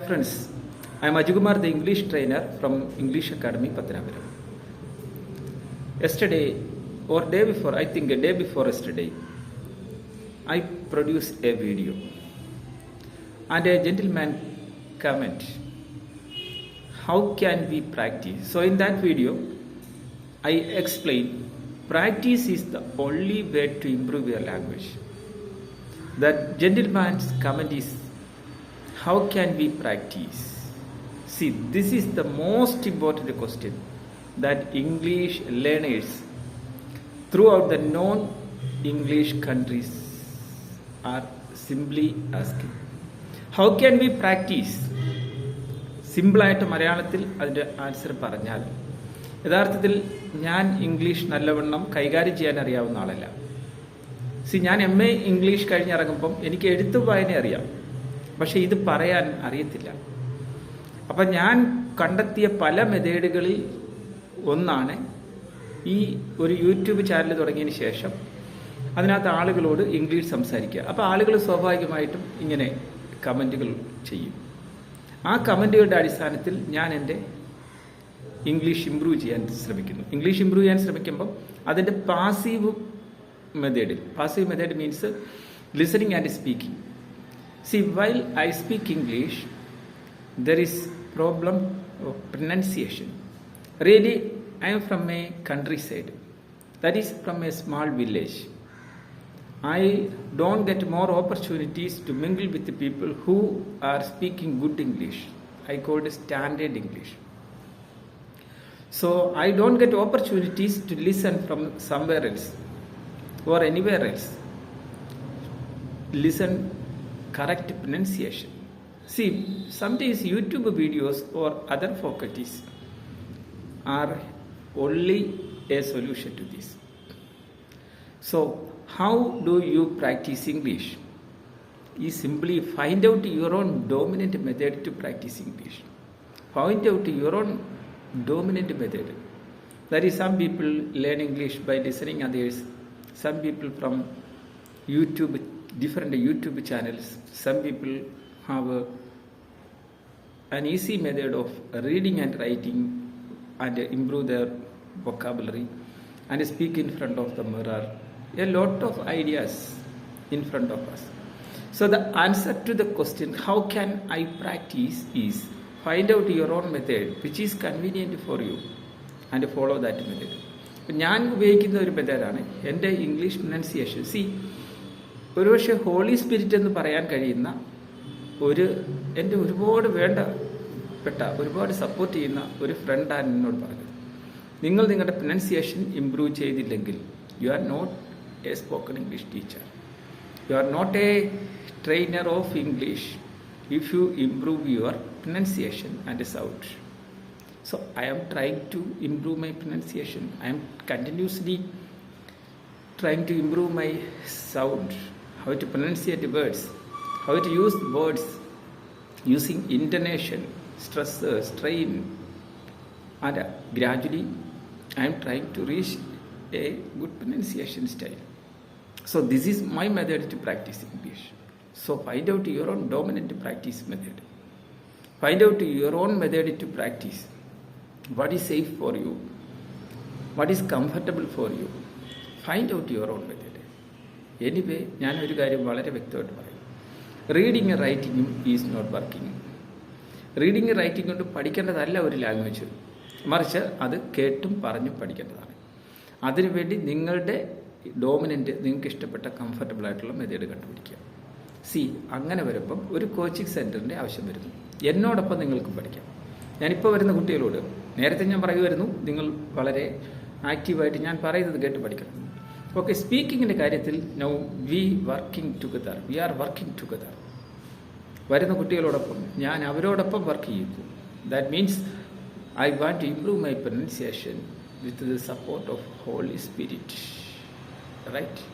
Friends, I am Ajukumar, the English trainer from English Academy, Patanapuram. Yesterday, or day before, I think a day before yesterday, I produced a video, and a gentleman comment, how can we practice? So in that video, I explain practice is the only way to improve your language. That gentleman's comment is how can we practice? See, this is the most important question that English learners throughout the non English countries are simply asking. How can we practice? സിമ്പിളായിട്ട് മലയാളത്തിൽ അതിന്റെ answer പറഞ്ഞാൽ യഥാർത്ഥത്തിൽ ഞാൻ English നല്ലവണ്ണം കൈകാര്യം ചെയ്യാൻ അറിയാവുന്ന ആളല്ല സി ഞാൻ എം എ ഇംഗ്ലീഷ് കഴിഞ്ഞിറങ്ങുമ്പം എനിക്ക് എഴുത്ത് വായന അറിയാം പക്ഷെ ഇത് പറയാൻ അറിയത്തില്ല. അപ്പം ഞാൻ കണ്ടെത്തിയ പല മെത്തേഡുകളിൽ ഒന്നാണ് ഈ ഒരു യൂട്യൂബ് ചാനൽ തുടങ്ങിയതിന് ശേഷം അതിനകത്ത് ആളുകളോട് ഇംഗ്ലീഷ് സംസാരിക്കുക. അപ്പോൾ ആളുകൾ സ്വാഭാവികമായിട്ടും ഇങ്ങനെ കമന്റുകൾ ചെയ്യും. ആ കമന്റുകളുടെ അടിസ്ഥാനത്തിൽ ഞാൻ എന്റെ ഇംഗ്ലീഷ് ഇമ്പ്രൂവ് ചെയ്യാൻ ശ്രമിക്കുന്നു. ഇംഗ്ലീഷ് ഇമ്പ്രൂവ് ചെയ്യാൻ ശ്രമിക്കുമ്പം അതിന്റെ പാസീവ് മെത്തേഡിൽ passive method means listening and speaking. See, while I speak English, there is problem of pronunciation. Really, I am from a countryside. That is from a small village. I don't get more opportunities to mingle with the people who are speaking good English. I call it standard English. So I don't get opportunities to listen from somewhere else or anywhere else. Listen correct pronunciation. See, sometimes YouTube videos or other faculties are only a solution to this. So, how do you practice English? You simply find out your own dominant method to practice English. Find out your own dominant method. That is, some people learn English by listening others, some people from YouTube different YouTube channels. Some people have a, an easy method of reading and writing and improve their vocabulary and speak in front of the mirror. A lot of ideas in front of us. So the answer to the question, how can I practice, is find out your own method which is convenient for you and follow that method. ഞാൻ ഉപയോഗിക്കുന്ന ഒരു മെത്തേഡാണ് എന്റെ English pronunciation see ഒരുപക്ഷെ holy spirit എന്ന് പറയാൻ കഴിയുന്ന ഒരു എന്റെ ഒരുപാട് വേണ്ടപ്പെട്ട ഒരുപാട് സപ്പോർട്ട് ചെയ്യുന്ന ഒരു ഫ്രണ്ടാണ് എന്നോട് പറഞ്ഞത് നിങ്ങൾ നിങ്ങളുടെ പ്രൊനൗൺസിയേഷൻ ഇംപ്രൂവ് ചെയ്തില്ലെങ്കിൽ you are not a spoken English teacher you are not a trainer of English if you improve your pronunciation and sound so I am trying to improve my pronunciation I am continuously trying to improve my sound, how to pronunciate words, how to use words using intonation, stress, uh, strain, and uh, gradually I am trying to reach a good pronunciation style. So this is my method to practice English. So find out your own dominant practice method. Find out your own method to practice. What is safe for you? What is comfortable for you? Find out your own method. Anyway ഞാനൊരു കാര്യം വളരെ വ്യക്തമായിട്ട് പറയും. Reading റൈറ്റിങ്ങും is not working reading writing കൊണ്ട് പഠിക്കേണ്ടതല്ല ഒരു language മറിച്ച് അത് കേട്ടും പറഞ്ഞും പഠിക്കേണ്ടതാണ്. അതിനുവേണ്ടി നിങ്ങളുടെ ഡോമിനന്റ് നിങ്ങൾക്ക് ഇഷ്ടപ്പെട്ട കംഫർട്ടബിൾ ആയിട്ടുള്ള മെത്തേഡ് കണ്ടുപിടിക്കുക. സി അങ്ങനെ വരുമ്പം ഒരു കോച്ചിങ് സെന്ററിന്റെ ആവശ്യം വരുന്നു. എന്നോടൊപ്പം നിങ്ങൾക്ക് പഠിക്കാം. ഞാനിപ്പോൾ വരുന്ന കുട്ടികളോട് നേരത്തെ ഞാൻ പറയുമായിരുന്നു നിങ്ങൾ വളരെ ആക്റ്റീവായിട്ട് ഞാൻ പറയുന്നത് കേട്ട് പഠിക്കണം. ഓക്കെ സ്പീക്കിങ്ങിന്റെ കാര്യത്തിൽ now we working together we are working together വരുന്ന കുട്ടികളോടൊപ്പം ഞാൻ അവരോടൊപ്പം വർക്ക് ചെയ്യുന്നു. That means I want to improve my pronunciation with the support of holy spirit right